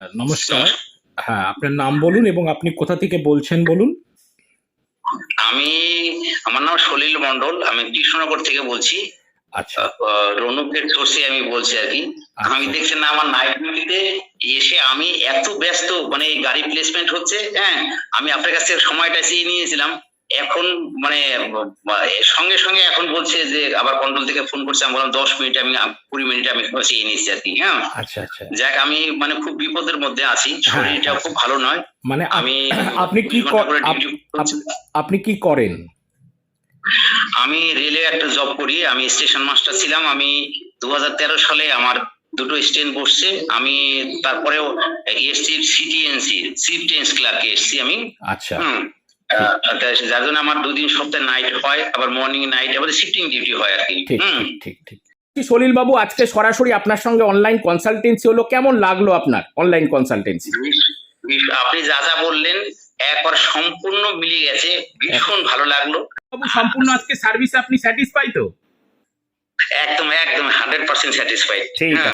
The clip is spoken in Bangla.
নমস্কার। হ্যাঁ আপনার নাম বলুন এবং আপনি কোথা থেকে বলছেন বলুন? আমি আমার নাম সলিল মন্ডল আমি কৃষ্ণনগর থেকে বলছি। আচ্ছা। রনুকের সোর্সে আমি বলছি আর কি। আচ্ছা। আমি দেখছি না আমার নাইট ডিউটিতে এসে আমি এত ব্যস্ত মানে গাড়ি প্লেসমেন্ট হচ্ছে হ্যাঁ আমি আপনার কাছ থেকে সময়টা চেয়ে নিয়েছিলাম। এখন মানে সঙ্গে সঙ্গে এখন বলছে যে আবার কন্ট্রোল থেকে ফোন করছে আমি বললাম দশ মিনিট আমি কুড়ি মিনিট আমি চেয়ে নিচ্ছি আর কি হ্যাঁ? আচ্ছা আচ্ছা। যাক আমি মানে খুব বিপদের মধ্যে আছি। শরীরটা খুব ভালো নয়। মানে আমি আপনি কি। আপনি কি করেন? আমি রেলে একটা জব করি আমি স্টেশন মাস্টার ছিলাম আমি দু হাজার তেরো সালে আমার দুটো স্টেন বসছে আমি তারপরেও এসছি সিটিএনসি চিফ টেন্স ক্লার্কে এসছি আমি। আচ্ছা। যার জন্য আমার দুদিন সপ্তাহে নাইট হয় আবার মর্নিং নাইট আবার শিফটিং ডিউটি হয় আর কি। ঠিক ঠিক সলিল বাবু আজকে সরাসরি আপনার সঙ্গে অনলাইন কনসালটেন্সি হলো কেমন লাগল আপনার অনলাইন কনসালটেন্সি আপনি যা যা বললেন একবার সম্পূর্ণ মিলিয়ে গেছে ভীষণ ভালো লাগল। সম্পূর্ণ আজকে সার্ভিস আপনি স্যাটিসফাই তো? একদম একদম হান্ড্রেড পার্সেন্ট স্যাটিসফাইড ঠিক আছে।